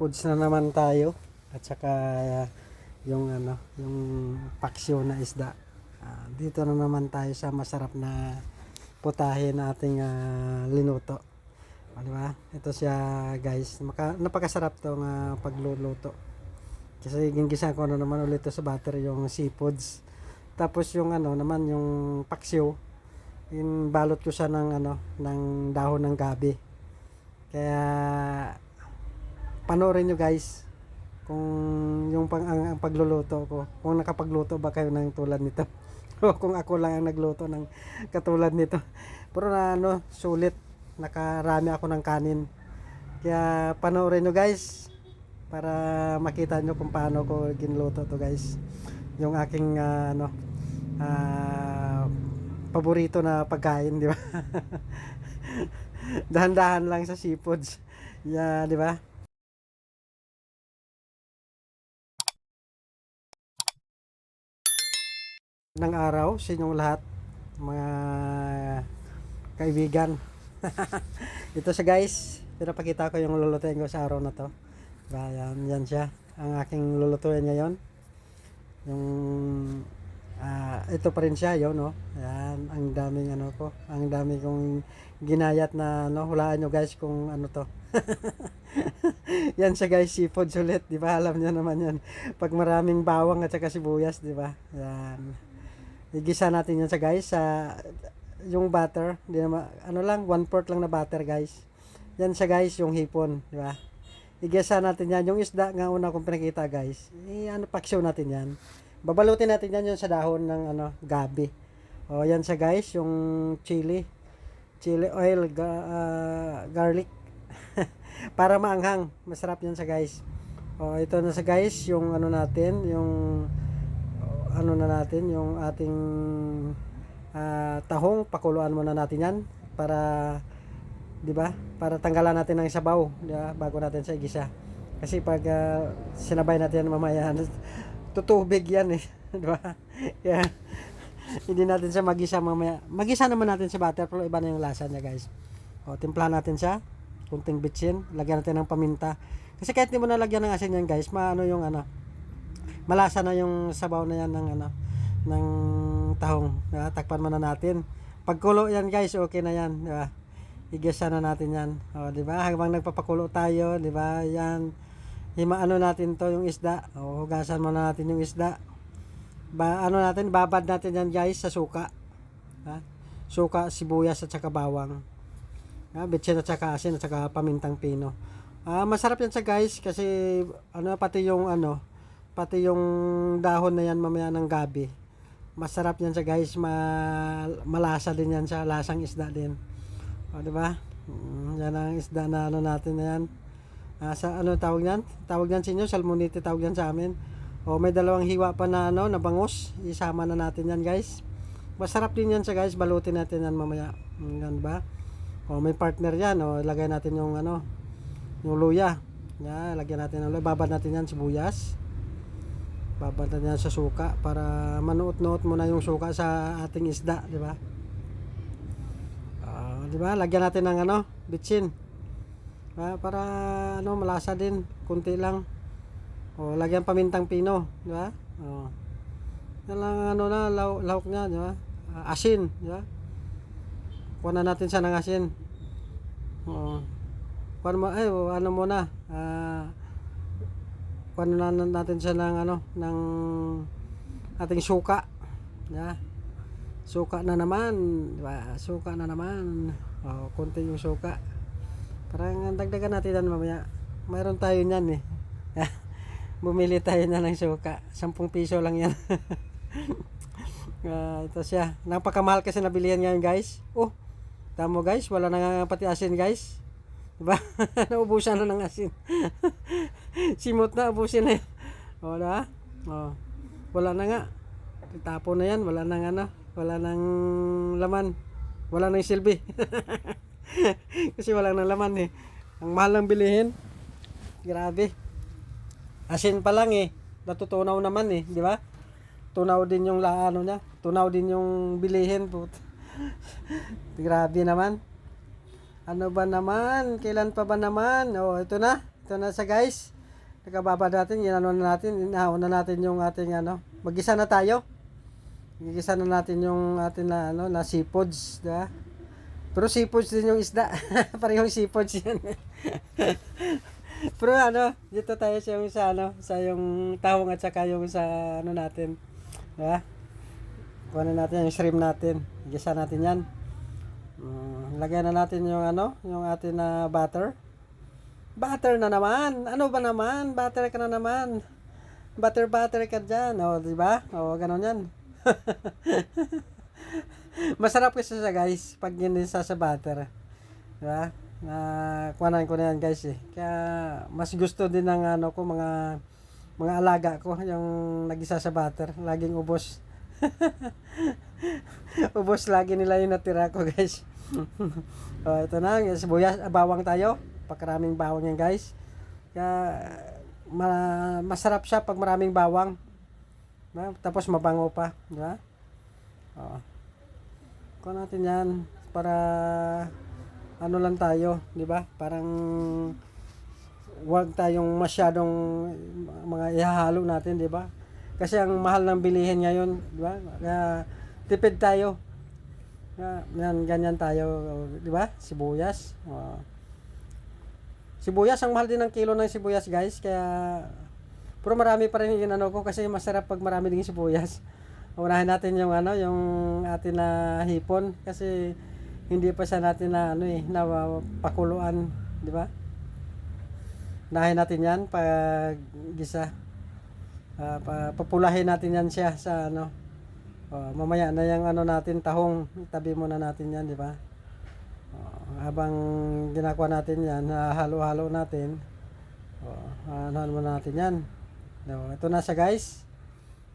foods na naman tayo. At saka uh, yung ano yung paksyo na isda. Ah, dito na naman tayo sa masarap na putahe na ating ah, linuto. O, di ba? Ito siya guys. Maka, napakasarap to nga pagluluto. Kasi gingisa ko na naman ulit sa butter yung seafoods. Tapos yung ano naman yung paksyo in balot ko siya ng ano ng dahon ng gabi. Kaya panoorin nyo guys kung yung pang ang, ang pagluluto ko. Kung nakapagluto ba kayo ng tulad nito? O kung ako lang ang nagluto ng katulad nito. Pero na ano sulit. Nakarami ako ng kanin. Kaya panoorin nyo guys para makita nyo kung paano ko ginluto to guys. Yung aking ah, ano ah, paborito na pagkain di ba? Dahan-dahan lang sa seafoods. Yeah, di ba ng araw sa inyong lahat mga kaibigan. Ito siya guys. Pinapakita ko yung lulutuin ko sa araw na to. Diba, yan, siya. Ang aking lulutuin ngayon. Yung ah, ito pa rin siya yun no? Yan ang daming ano ko. Ang dami kong ginayat na no? Hulaan nyo guys kung ano to. Yan siya guys seafood ulit di ba? Alam niyo naman yan. Pag maraming bawang at saka sibuyas di ba? Yan igisa natin yan sa guys sa yung butter di naman ano lang one fourth lang na butter guys. Yan siya guys yung hipon di ba? Igisa natin yan. Yung isda nga una kong pinakita guys eh, ano paksyo natin yan. Babalutin natin yan yung sa dahon ng ano gabi. O yan siya guys yung chili. Chili oil ga- ah, garlic. Para maanghang. Masarap yan sa guys. O ito na sa guys yung ano natin yung ano na natin yung ating ah, tahong pakuluan muna natin yan para 'di ba? Para tanggalan natin ng sabaw di ba? bago natin sa igisa. Kasi pag ah, sinabay natin yan mamaya tutubig yan eh di ba? Kaya hindi natin siya magisa mamaya. Magisa naman natin sa butter pero iba na yung lasa niya guys. O timplahan natin siya. Kunting bitsin. Lagyan natin ng paminta. Kasi kahit hindi mo nalagyan ng asin yan guys maano yung ano malasa na yung sabaw na yan ng ano ng tahong. Diba? takpan muna natin. Pagkulo yan guys okay na yan di ba? Igisa na natin yan. O di ba? Habang nagpapakulo tayo di ba? Yan. Hima ano natin to yung isda. O hugasan muna natin yung isda. Ba ano natin babad natin yan guys sa suka. Ha? suka sibuyas at saka bawang. Ha? bitsin at saka asin at saka pamintang pino. Ah masarap yan sa guys kasi ano pati yung ano pati yung dahon na yan mamaya ng gabi. Masarap yan sa guys. Ma malasa din yan sa lasang isda din. O di ba? Mm, yan ang isda na ano natin na yan. Ah, sa ano tawag yan? Tawag yan sa inyo? Salmonite tawag yan sa amin. O may dalawang hiwa pa na ano na bangus. Isama na natin yan guys. Masarap din yan sa guys. Balutin natin yan mamaya. Mm, yan ba? O may partner yan. O lagay natin yung ano yung luya. Yan lagyan natin ng luya babad natin yan sibuyas babad natin yan sa suka para manuot-nuot muna yung suka sa ating isda di ba? Ah, di ba? Lagyan natin ng ano bitsin Ah, para ano malasa din kunti lang. O lagyan pamintang pino di ba? O. Yan lang ano na law, lahok niya di ba? Ah, asin di ba? Kuha na natin siya ng asin. O. Kuha mo o, ano muna? Ah kuha na na- natin siya ng ano ng ating suka di ba suka na naman di ba suka na naman o konti yung suka Parang dagdagan natin yan mamaya. Mayroon tayo niyan eh. Bumili tayo na ng suka. 10 piso lang yan. Ah, ito siya. Napakamahal kasi nabilihan ngayon guys. Oh, tamo guys. Wala na nga pati asin guys. Diba? Naubusan na ng asin. Simot na, ubusin na yan. O, diba? Wala na nga. Tapo na yan. Wala nang ano. Wala nang laman. Wala nang silbi. Kasi wala nang laman eh. Ang mahal ng bilihin. Grabe. Asin pa lang eh. Natutunaw naman eh, di ba? Tunaw din yung laano niya. Tunaw din yung bilihin. Put. Grabe naman. Ano ba naman? Kailan pa ba naman? Oh, ito na. ito na siya guys. Nakababa natin, ginano na natin, inahaw na natin yung ating ano. Magisa na tayo. Gigisa na natin yung ating na ano, na seafoods, diba? Pero seafoods din yung isda. Parehong seafoods yan. Pero ano, dito tayo sa yung sa ano, sa yung tahong at saka yung sa ano natin. Diba? Kuha na natin yung shrimp natin. Gisa natin yan. Mm, lagyan na natin yung ano, yung ating na butter. Butter na naman. Ano ba naman? Butter ka na naman. Butter butter ka dyan. O, di ba? O, ganun yan. Masarap kasi siya guys pag ginisa sa butter. Di ba? Na kuhanan ko na yan guys eh. Kaya mas gusto din ng ano ko mga mga alaga ko yung nagisa sa butter. Laging ubos. ubos lagi nila yung natira ko guys. oh, ito na, sibuyas, bawang tayo. Pagkaraming bawang yan guys. Kaya ma- masarap siya pag maraming bawang. Diba? Tapos mabango pa, di ba? Oo. Kuha natin 'yan para ano lang tayo, di ba? Parang wag tayong masyadong mga ihahalo natin, di ba? Kasi ang mahal ng bilihin ngayon, di ba? Kaya tipid tayo. Yan, ganyan tayo, di ba? Sibuyas. Oo. Sibuyas, ang mahal din ng kilo ng sibuyas, guys. Kaya, pero marami pa rin yung ano ko kasi masarap pag marami din sibuyas. Unahin natin yung ano, yung atin na hipon kasi hindi pa siya natin na ano eh, na pakuluan, di ba? Unahin natin 'yan pag gisa. Pa, papulahin natin 'yan siya sa ano. Oh, mamaya na yung ano natin tahong, tabi muna natin 'yan, di ba? Habang ginagawa natin 'yan, halo-halo natin. Oh, ano muna natin 'yan. No, ito na siya guys.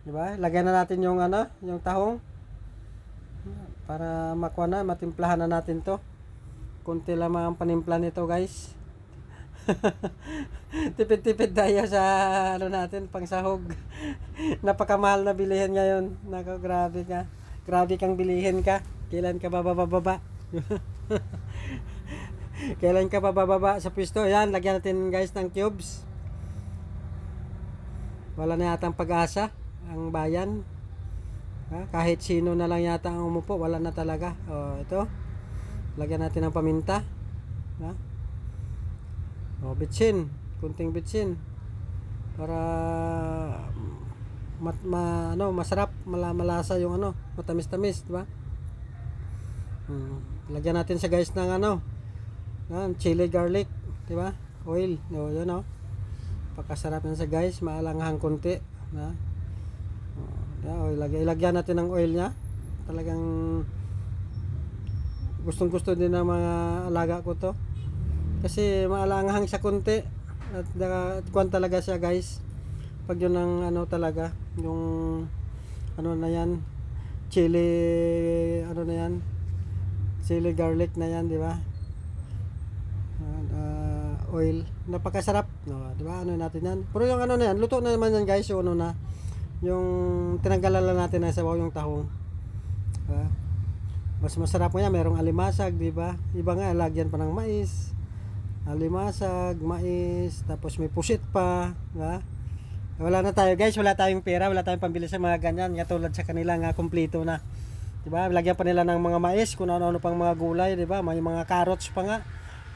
'Di ba? Lagyan na natin yung ano, yung tahong para makuha na, matimplahan na natin 'to. Kunti lang ang panimpla nito, guys. Tipid-tipid tayo sa ano natin, pangsahog. Napakamahal na bilihin ngayon. Nako, grabe ka. Grabe kang bilihin ka. Kailan ka bababa? Kailan ka bababa sa pwesto? Yan, lagyan natin guys ng cubes. Wala na yata ang pag-asa ang bayan. Ha? Kahit sino na lang yata ang umupo, wala na talaga. O, ito. Lagyan natin ng paminta. Ha? O, bitsin. Kunting bitsin. Para mat, ma, ano, masarap, mala, malasa yung ano, matamis-tamis, di ba? Hmm. Lagyan natin sa guys ng ano, yan, chili garlic, di ba? Oil, o, yun o. Pagkasarap yan sa guys, maalanghang konti, na. Oh, oil, lagyan, ilagyan natin ng oil niya. Talagang gustong gusto din ng mga alaga ko to. Kasi maalanghang siya konti. At uh, kwan talaga siya guys. Pag yun ang ano talaga, yung ano na yan, chili, ano na yan, chili garlic na yan, di ba? Oil. Napakasarap, no, 'di ba? Ano natin 'yan. Pero yung ano na 'yan, luto na naman 'yan, guys, yung ano na yung tinanggalan natin na sabaw yung tahong. Diba? Mas masarap mo yan, merong alimasag, 'di ba? Iba nga lagyan pa ng mais. Alimasag, mais, tapos may pusit pa, 'di ba? Wala na tayo, guys, wala tayong pera, wala tayong pambili sa mga ganyan, katulad sa kanila nga kumpleto na. 'Di ba? Lagyan pa nila ng mga mais, kung ano-ano pang mga gulay, 'di ba? May mga carrots pa nga.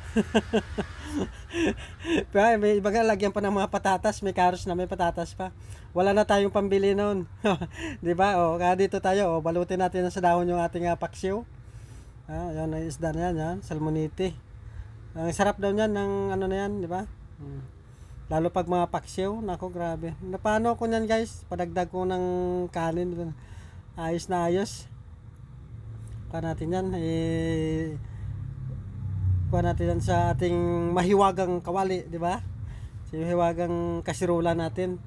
Pero may iba nga lagyan pa ng mga patatas, may carrots na may patatas pa. Wala na tayong pambili noon. 'Di ba? O, kaya dito tayo, o, balutin natin sa dahon yung ating uh, paksiw. Ah, yan ang isda na yan, yan, salmonite. Ang sarap daw niyan ng ano na yan, 'di ba? Hmm. Lalo pag mga paksiw, nako grabe. Napano ko niyan, guys? Padagdag ko ng kanin. Ayos na ayos. Pa natin yan, eh kuha natin yan sa ating mahiwagang kawali, di ba? Sa mahiwagang kasirola natin.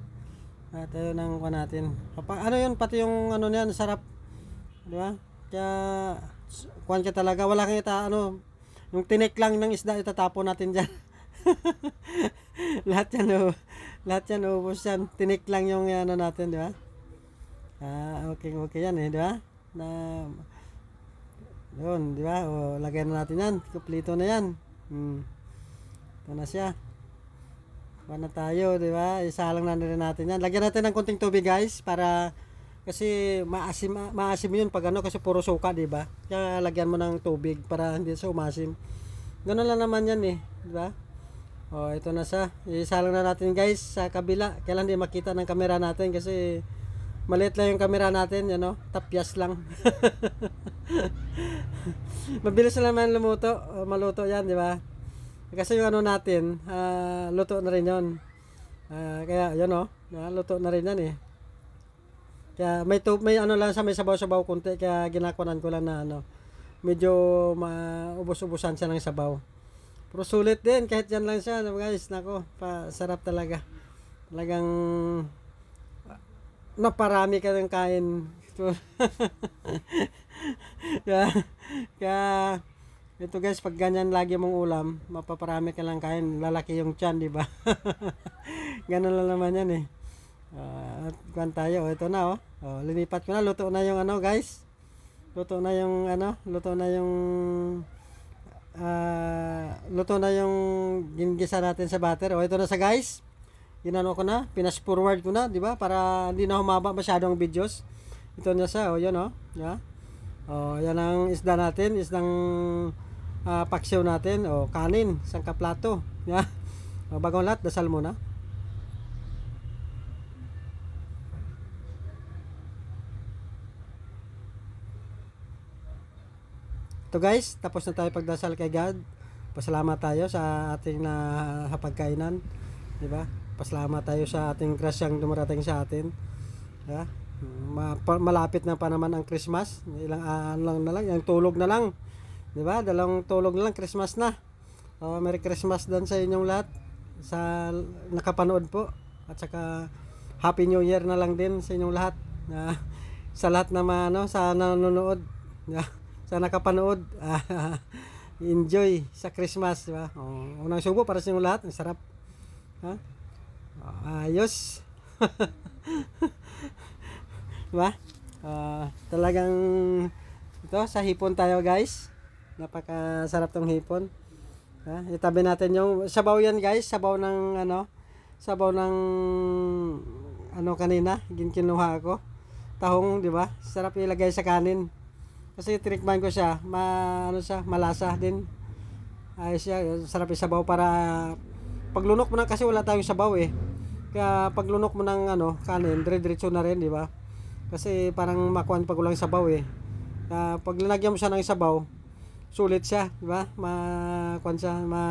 At ayun ang kuha natin. Papa, ano yun, pati yung ano niyan, sarap. Di ba? Kaya, kuha ka talaga, wala kang ita, ano, yung tinik lang ng isda, itatapon natin dyan. lahat yan, oh, lahat yan, ubos yan. Tinik lang yung ano natin, di ba? Ah, okay, okay yan eh, di ba? Na, yun, di ba? O, lagyan na natin yan. Kumpleto na yan. Hmm. Ito na siya. Kuha na tayo, di ba? Isalang na rin natin yan. Lagyan natin ng konting tubig guys para kasi maasim maasim 'yun pag ano kasi puro suka, di ba? Kaya lagyan mo ng tubig para hindi siya umasim. Ganun lang naman 'yan eh, di ba? Oh, ito na siya. Isalang na natin guys sa kabila. Kailan di makita ng kamera natin kasi maliit lang yung kamera natin, you know? Tapyas lang. Mabilis na naman lumuto, uh, maluto 'yan, di ba? Kasi yung ano natin, ah, luto na rin 'yon. Ah, kaya 'yun oh, ah, luto na rin 'yan eh. Kaya may tu- may ano lang sa may sabaw-sabaw konti kaya ginakunan ko lang na ano medyo maubos-ubusan siya ng sabaw. Pero sulit din kahit yan lang siya, guys. Nako, pa sarap talaga. Talagang naparami ka ng kain. kaya, kaya ito guys, pag ganyan lagi mong ulam, mapaparami ka lang kain, lalaki yung tiyan, di ba? Ganun lang naman yan eh. Ah, at kuhan tayo, oh, ito na oh. oh. Linipat ko na, luto na yung ano guys. Luto na yung ano, luto na yung ah, luto na yung ginigisa natin sa butter. Oh, ito na sa guys. Ginano ko na, pinas forward ko na, di ba? Para hindi na humaba masyadong videos. Ito na siya, oh, yan oh. Yeah. Oh, yan ang isda natin, isdang ah, paksiw natin, oh, kanin, isang kaplato. Yeah. Oh, bagong lahat, dasal muna. To guys, tapos na tayo pagdasal kay God. Pasalamat tayo sa ating na hapagkainan, di ba? Pasalamat tayo sa ating grasyang dumarating sa atin. Ba? Ma- pa- malapit na pa naman ang Christmas. Ilang ah, ano lang na lang, yung tulog na lang. Di ba? Dalawang tulog na lang Christmas na. Oh, Merry Christmas din sa inyong lahat sa nakapanood po at saka Happy New Year na lang din sa inyong lahat. Na sa lahat na ano, sa nanonood. Na, sa nakapanood. enjoy sa Christmas, di ba? Oh, unang subo para sa inyong lahat, ang sarap. Ha? Oh, ayos. di ba? Ah, talagang ito sa hipon tayo, guys. Napakasarap tong hipon. Ha? Itabi natin yung sabaw yan, guys. Sabaw ng ano? Sabaw ng ano kanina, ginkinuha ko. Tahong, di ba? Sarap ilagay sa kanin. Kasi tinikman ko siya, ma, ano siya, malasa din. Ayos siya, sarap yung sabaw para paglunok mo na kasi wala tayong sabaw eh. Kaya paglunok mo ng ano, kanin, dire-diretso na rin, di ba? Kasi parang makuan pag walang sabaw eh. Kaya pag linagyan mo siya ng sabaw, sulit siya, di ba? Makuan siya, ma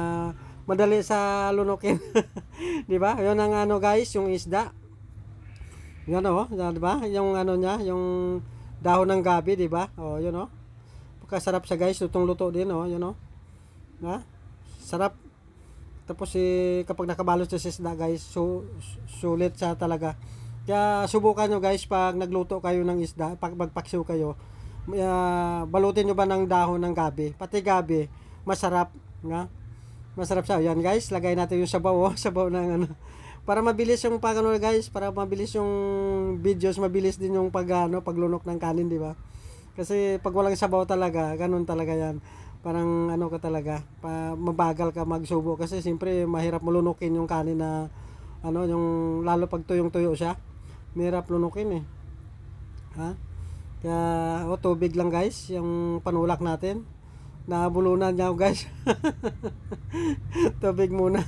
madali sa lunukin. di ba? 'Yon ang ano guys, yung isda. Yan oh, di ba? Yung ano niya, yung dahon ng gabi, di ba? Oh, yun oh. Pagkasarap siya guys, lutong luto din oh, yun oh. Ha? Sarap. Tapos eh, kapag nakabalot siya sa guys, su sulit siya talaga. Kaya subukan nyo guys pag nagluto kayo ng isda, pag magpaksiw kayo, uh, balutin nyo ba ng dahon ng gabi? Pati gabi, masarap. Nga? Masarap siya. Yan guys, lagay natin yung sabaw, oh, sabaw ng ano. Para mabilis yung pag ano guys, para mabilis yung videos, mabilis din yung pag ano, paglunok ng kanin, di ba? Kasi pag walang sabaw talaga, ganun talaga yan. Parang ano ka talaga, pa, mabagal ka magsubo kasi siyempre mahirap malunukin yung kanin na ano, yung lalo pag tuyong-tuyo siya. Mahirap lunukin eh. Ha? Kaya, o tubig lang guys, yung panulak natin. Nabulunan niya guys. tubig muna.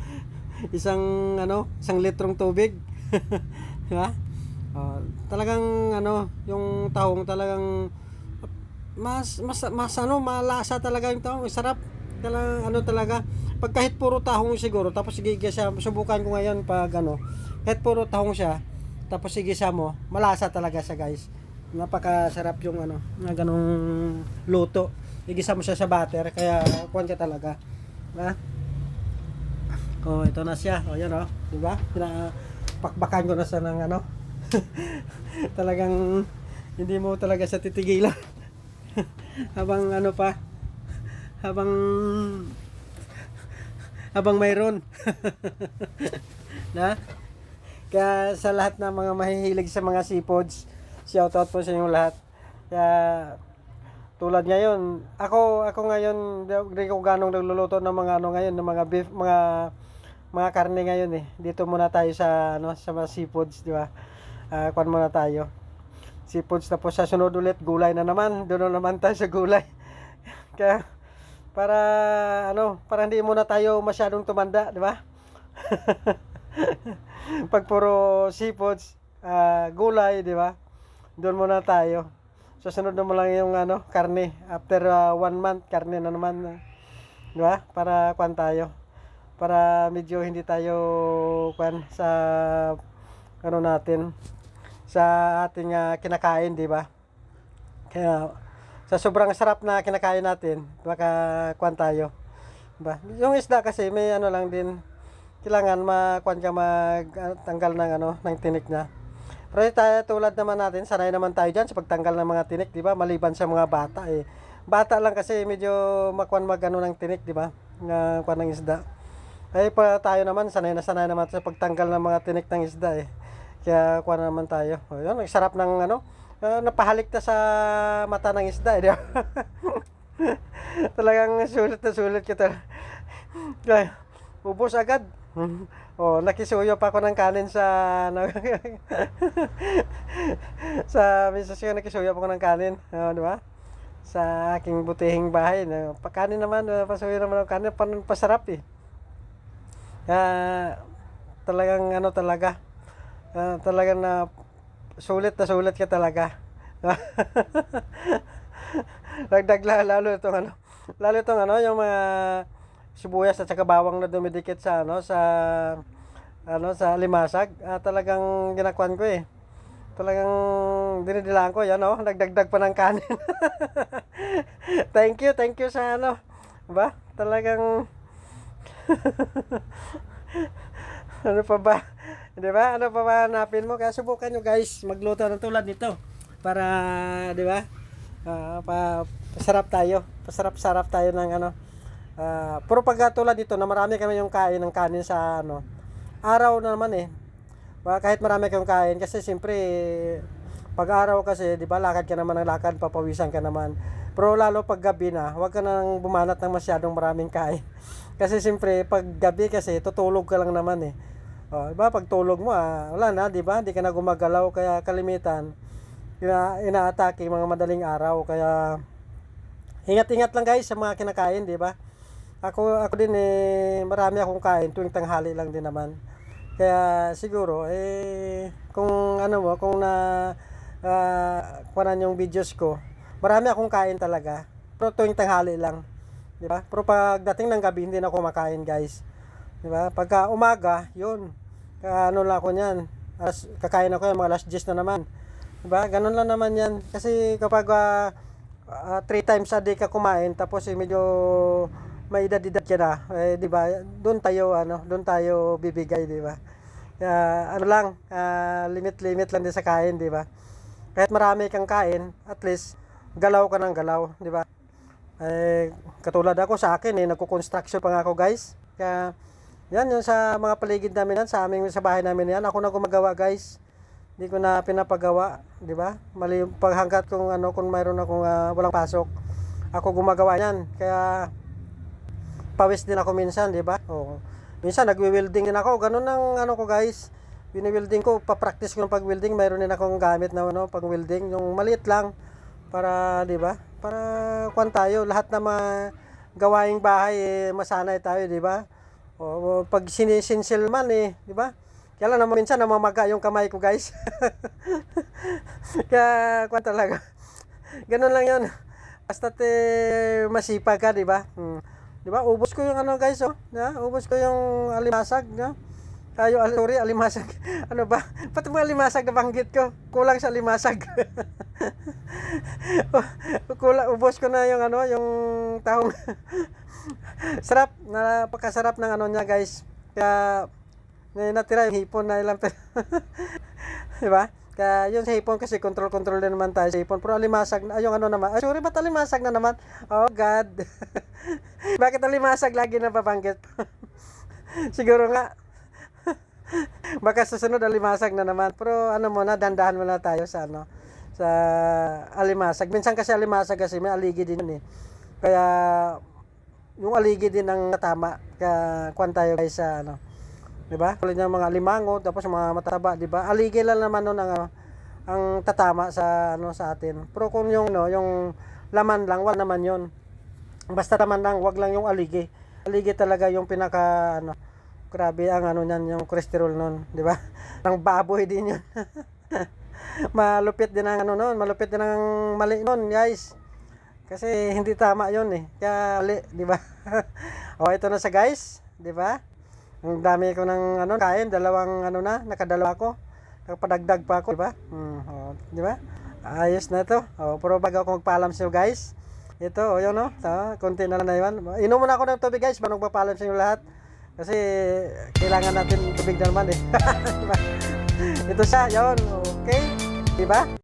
isang ano, isang litrong tubig. ha? Uh, talagang ano, yung tahong talagang mas mas mas ano, malasa talaga yung tahong, sarap. Talagang ano talaga. Pag kahit puro tahong siguro, tapos igigisa siya, subukan ko ngayon pag ano, kahit puro tahong siya, tapos igisa mo, malasa talaga siya guys. Napakasarap yung ano, na ganong luto. Igisa mo siya sa butter, kaya kuwan ka talaga. Ha? Oh, ito na siya. Oh, yan oh. 'Di ba? Pina pakbakan ko na sa ng ano. Talagang hindi mo talaga sa titigilan. Habang ano pa habang habang mayroon. na? Kaya sa lahat ng mga mahihilig sa mga seafoods, shout out po sa inyong lahat. Kaya tulad ngayon, ako ako ngayon hindi ko ganong nagluluto ng mga ano ngayon, ng mga beef, mga mga karne ngayon eh. Dito muna tayo sa ano sa mga seafoods, di ba? Ah, kuan muna tayo. Seafoods tapos sa sunod ulit gulay na naman. Doon na naman tayo sa gulay. Kaya para ano, para hindi muna tayo masyadong tumanda, di ba? Pag puro seafoods, ah, gulay, di ba? Doon muna tayo. Susunod na mo lang yung ano, karne. After ah, one month, karne na naman. ah. di ba? Para kwan tayo. Para medyo hindi tayo kwan sa ano natin sa ating ah, kinakain, di ba? Kaya sa sobrang sarap na kinakain natin, baka kwan tayo. Ba? Yung isda kasi may ano lang din kailangan makwan ka mag tanggal ng ano ng tinik niya. Pero tayo tulad naman natin, sanay naman tayo diyan sa pagtanggal ng mga tinik, di ba? Maliban sa mga bata eh. Bata lang kasi medyo makwan mag ano ng tinik, di ba? Nga kwan ng isda. Ay pa tayo naman sanay na sanay naman sa pagtanggal ng mga tinik ng isda eh. Kaya kwan naman tayo. O yun, ang sarap ng ano, ah, napahalik ta sa mata ng isda eh? Talagang sulit na sulit kita. Ubos agad. Oh, nakisuyo pa ako ng kanin sa ano, sa misis ko nakisuyo pa ako ng kanin, oh, di ba? Sa aking butihing bahay. No? Pakanin naman, uh, pasuyo naman ng kanin, pan pasarap eh. Kaya, talagang ano talaga, ah, talagang na sulit na sulit ka talaga. Dagdag la- lalo itong ano, lalo itong ano, yung mga sibuyas at saka bawang na dumidikit sa ano, sa ano, sa limasag. Ah, talagang ginakuan ko eh. Talagang dinidilaan ko, yan oh, nagdagdag pa ng kanin. thank you, thank you sa ano, ba? Talagang ano pa ba? Di ba? Ano pa ba hanapin mo? Kaya subukan nyo guys, magluto ng tulad nito. Para, di ba? Ah, pa, pasarap tayo. Pasarap-sarap tayo ng ano. Ah, puro pag tulad dito na marami kami yung kain ng kanin sa ano. Araw na naman eh. Kahit marami kayong kain kasi siyempre pag araw kasi, di ba, lakad ka naman ng lakad, papawisan ka naman. Pero lalo pag gabi na, huwag ka nang bumanat ng masyadong maraming kain. Kasi siyempre, pag gabi kasi, tutulog ka lang naman eh. O, di ba, pag tulog mo, ah, wala na, di ba? Di ka na gumagalaw, kaya kalimitan, ina inaatake mga madaling araw, kaya ingat-ingat lang guys sa mga kinakain, di ba? Ako, ako din eh, marami akong kain tuwing tanghali lang din naman. Kaya siguro, eh, kung ano mo, kung na, uh, kuwanan yung videos ko, marami akong kain talaga. Pero tuwing tanghali lang. Di ba? Pero pagdating ng gabi, hindi na ako makain, guys. Di ba? Pagka umaga, yun. Ka- ano lang ako niyan. Alas, kakain ako yan, mga last 10 na naman. Di ba? Ganun lang naman yan. Kasi kapag ah, ah, three times a day ka kumain, tapos eh, medyo may edad-edad ka na, eh, di ba? Doon tayo, ano, doon tayo bibigay, di ba? Kaya, ano lang, ah, limit-limit lang din sa kain, di ba? Kahit marami kang kain, at least, galaw ka ng galaw, di ba? Eh, katulad ako sa akin, eh, nagko-construction pa nga ako, guys. Kaya, yan, yung sa mga paligid namin yan, sa aming, sa bahay namin yan, ako na gumagawa, guys. Hindi ko na pinapagawa, di ba? Mali yung paghanggat kung ano, kung mayroon akong ah, walang pasok. Ako gumagawa yan. Kaya, pawis din ako minsan, di ba? Oo. Minsan, nagwi-welding din ako. Ganun ang ano ko, guys. Bini-welding ko, pa-practice ko ng pag-welding. Mayroon din akong gamit na ano, pag-welding. Yung maliit lang. Para, di ba? Para, kwan tayo. Lahat na mga gawaing bahay, eh, masanay tayo, di ba? O, pag sinisinsil man, eh, di ba? Kaya lang naman minsan namamaga yung kamay ko, guys. Kaya, kwan talaga. Ganun lang yun. Basta eh, masipag ka, di ba? Hmm. Di ba? Ubos ko yung ano guys, oh. Yeah, ubos ko yung alimasag, no? Ayo, al- sorry, alimasag. ano ba? Pati mga alimasag na banggit ko. Kulang sa alimasag. Kulang, ubos ko na yung ano, yung tahong. Sarap, napakasarap ng ano niya guys. Kaya, may natira yung hipon na ilang di ba? Kaya yun sa hipon kasi control-control din naman tayo sa hipon. Pero alimasag na, yung ano naman. Ay, sorry, ba't alimasag na naman? Oh, God. Bakit alimasag lagi na babanggit? Siguro nga. Baka susunod alimasag na naman. Pero ano muna, dandahan muna tayo sa ano sa alimasag. Minsan kasi alimasag kasi may aligi din yun eh. Kaya yung aligi din ang tama. Kaya kwan tayo guys sa ano 'di ba? Tulad ng mga limango, tapos mga mataba, 'di ba? Aligi lang naman nun ang ang tatama sa ano sa atin. Pero kung yung no, yung laman lang, wala naman 'yon. Basta laman lang, wag lang yung aligi. Aligi talaga yung pinaka ano, grabe ang ano niyan, yung cholesterol nun, 'di ba? Ang baboy din 'yun. malupit din ang ano nun, malupit din ang mali nun, guys. Kasi hindi tama 'yon eh. Kaya mali, 'di ba? o ito na sa guys, 'di ba? Ang dami ko ng ano kain, dalawang ano na, nakadalawa ko. Nakapadagdag pa ako, 'di ba? Hmm, oh, 'di ba? Ayos na to. Oh, pero bago ako magpaalam sa guys. Ito, oh, yun, no? Oh, konti na lang na yun. Inom muna ako ng tubig, guys, bago magpapaalam sa inyo lahat. Kasi kailangan natin tubig na naman eh. Ito siya, yun. Okay. Diba?